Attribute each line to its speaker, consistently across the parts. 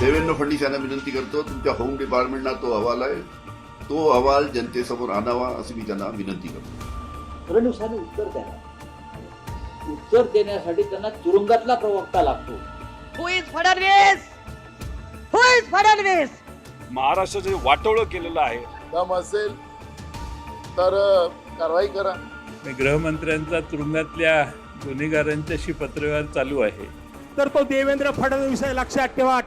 Speaker 1: देवेंद्र फडणवीस यांना विनंती करतो तुमच्या होम डिपार्टमेंटला तो अहवाल आहे. तो अहवाल जनतेसमोर आणावा अशी मी त्यांना विनंती करतो.
Speaker 2: फडणवीसांनी उत्तर द्यावं उत्तर देण्यासाठी त्यांना तुरुंगातला प्रवक्ता लागतो.
Speaker 3: फडणवीस फडणवीस
Speaker 4: महाराष्ट्राचं जे वाटोळं केलेलं आहे.
Speaker 5: दम असेल तर कारवाई करा.
Speaker 6: गृहमंत्र्यांचा तुरुंगातल्या गुन्हेगारांच्याशी पत्रव्यवहार चालू आहे.
Speaker 7: तर तो देवेंद्र फडणवीस आहे लक्षात ठेवा.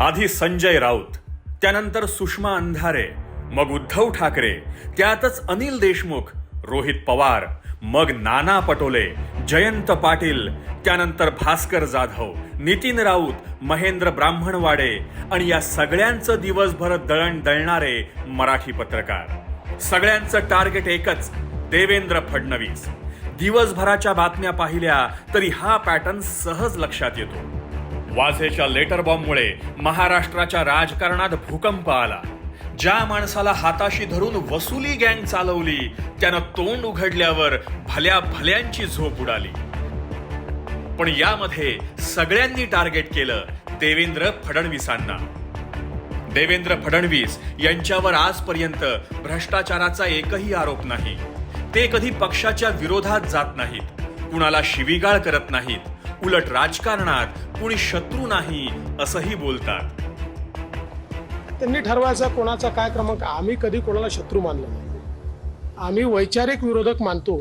Speaker 8: आधी संजय राऊत त्यानंतर सुषमा अंधारे मग उद्धव ठाकरे त्यातच अनिल देशमुख रोहित पवार मग नाना पटोले जयंत पाटील त्यानंतर भास्कर जाधव नितीन राऊत महेंद्र ब्राह्मणवाडे आणि या सगळ्यांचं दिवसभर दळण दळणारे मराठी पत्रकार. सगळ्यांचं टार्गेट एकच देवेंद्र फडणवीस. दिवसभराच्या बातम्या पाहिल्या तरी हा पॅटर्न सहज लक्षात येतो. वाझेच्या लेटर बॉम्बमुळे महाराष्ट्राच्या राजकारणात भूकंप आला. ज्या माणसाला हाताशी धरून वसुली गँग चालवली त्यानं तोंड उघडल्यावर भल्या भल्यांची झोप उडाली. पण यामध्ये सगळ्यांनी टार्गेट केलं देवेंद्र फडणवीसांना. देवेंद्र फडणवीस यांच्यावर आजपर्यंत भ्रष्टाचाराचा एकही आरोप नाही. ते कधी पक्षाच्या विरोधात जात नाहीत. कुणाला शिवीगाळ करत नाहीत. उलट राजकारणात कुणी शत्रू नाही असंही बोलतात.
Speaker 9: त्यांनी ठरवायचा कोणाचा काय क्रमांक आम्ही कधी कोणाला शत्रू मानलो नाही. आम्ही वैचारिक विरोधक मानतो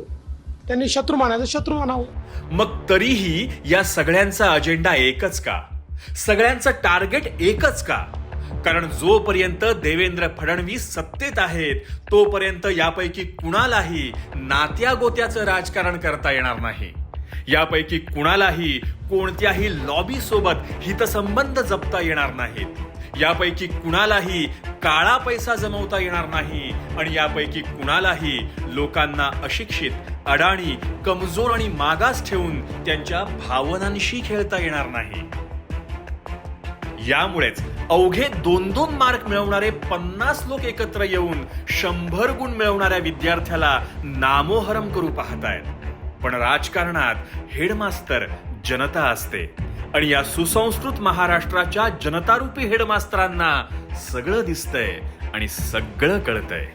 Speaker 9: त्यांनी शत्रू मानायचं शत्रू मानावं.
Speaker 8: मग तरीही या सगळ्यांचा अजेंडा एकच का? सगळ्यांचं टार्गेट एकच का? कारण जोपर्यंत देवेंद्र फडणवीस सत्तेत आहेत तोपर्यंत यापैकी कुणालाही नात्या गोत्याचं राजकारण करता येणार नाही. यापैकी कुणालाही कोणत्याही लॉबी सोबत हितसंबंध जपता येणार नाहीत. यापैकी कुणालाही काळा पैसा जमवता येणार नाही आणि यापैकी कुणालाही लोकांना अशिक्षित अडाणी कमजोर आणि मागास ठेवून त्यांच्या भावनांशी खेळता येणार नाही. यामुळेच अवघे दोन दोन मार्क मिळवणारे पन्नास लोक एकत्र येऊन शंभर गुण मिळवणाऱ्या विद्यार्थ्याला नामोहरम करू पाहतायत. पण राजकारणात हेडमास्तर जनता असते. आणि या सुसंस्कृत महाराष्ट्राच्या जनतारूपी हेडमास्तरांना सगळं दिसतंय आणि सगळं कळतंय.